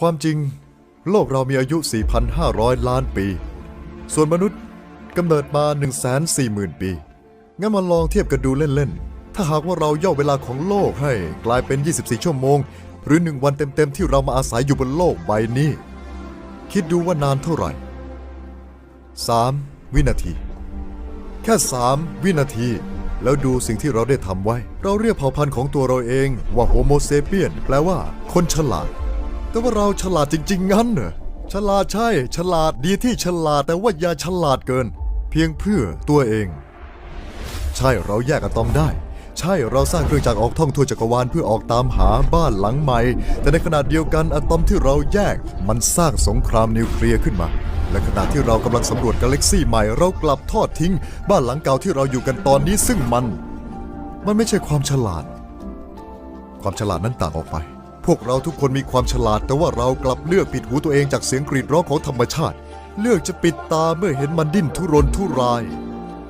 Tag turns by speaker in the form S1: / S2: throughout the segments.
S1: ความจริง โลกเรามีอายุ 4,500 ล้านปี ส่วนมนุษย์กำเนิดมา 140,000 ปี งั้นมาลองเทียบกันดูเล่น ๆ ถ้าหากว่าเราย่อเวลาของโลกให้กลายเป็น 24 ชั่วโมง หรือ 1 วันเต็ม ๆ ที่เรามาอาศัยอยู่บนโลกใบนี้ คิดดูว่านานเท่าไหร่ 3 วินาที แค่ 3 วินาที แล้วดูสิ่งที่เราได้ทำไว้ เราเรียกเผ่าพันธุ์ของตัวเราเองว่าโฮโมเซเปียนแปลว่าคนฉลาด แต่ว่าเราฉลาดจริง ๆ งั้นเหรอฉลาดใช่ ฉลาดดีที่ฉลาดแต่ว่าอย่าฉลาดเกิน เพียงเพื่อตัวเอง ใช่เราแยกอะตอมได้ ใช่เราสร้างเครื่องจักรออกท่องทั่วจักรวาลเพื่อออกตามหาบ้านหลังใหม่ แต่ในขณะเดียวกันอะตอมที่เราแยก มันสร้างสงครามนิวเคลียร์ขึ้นมาและขณะที่เรากำลังสำรวจกาแล็กซี่ใหม่เรากลับทอดทิ้ง บ้านหลังเก่าที่เราอยู่กันตอนนี้ซึ่งมัน มันไม่ใช่ความฉลาด ความฉลาดนั้นต่างออกไป พวกเราทุกคนมีความฉลาด แต่ว่าเรากลับเลือกปิดหูตัวเองจากเสียงกรีดร้องของธรรมชาติ เลือกจะปิดตาเมื่อเห็นมันดิ้นทุรนทุราย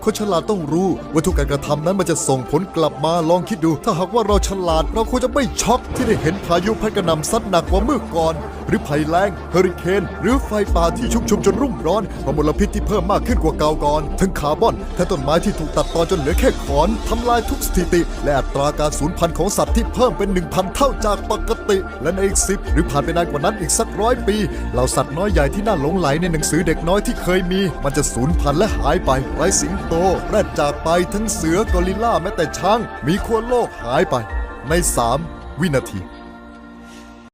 S1: คนฉลาดต้องรู้ว่าทุกการกระทำนั้นมันจะส่งผลกลับมาลองคิดดู ถ้าหากว่าเราฉลาดเราควรจะไม่ช็อกที่ได้เห็นพายุพัดกระหน่ำซัดหนักกว่าเมื่อก่อน หรือภัยแล้งเฮอริเคน หรือไฟป่าที่ชุกชุมจนรุ่มร้อนเพราะมลพิษที่เพิ่มมากขึ้นกว่าเก่าก่อน ทั้งคาร์บอนทั้งต้นไม้ที่ถูกตัดตอนจนเหลือแค่ขอนทำลายทุกสถิติ และอัตราการสูญพันธุ์ของสัตว์ที่เพิ่มเป็น 1,000 เท่าจากปกติ และในอีกสิบหรือผ่านไปนานกว่านั้นอีกสักร้อยปีเหล่าสัตว์น้อยใหญ่ที่น่าหลงไหลในหนังสือเด็กน้อยที่เคยมี มันจะสูญพันธุ์และหายไปไร้สิงโตแรดจากไปทั้งเสือกอริลลาแม้แต่ช้าง มีขั้วโลกหายไปใน 3 วินาที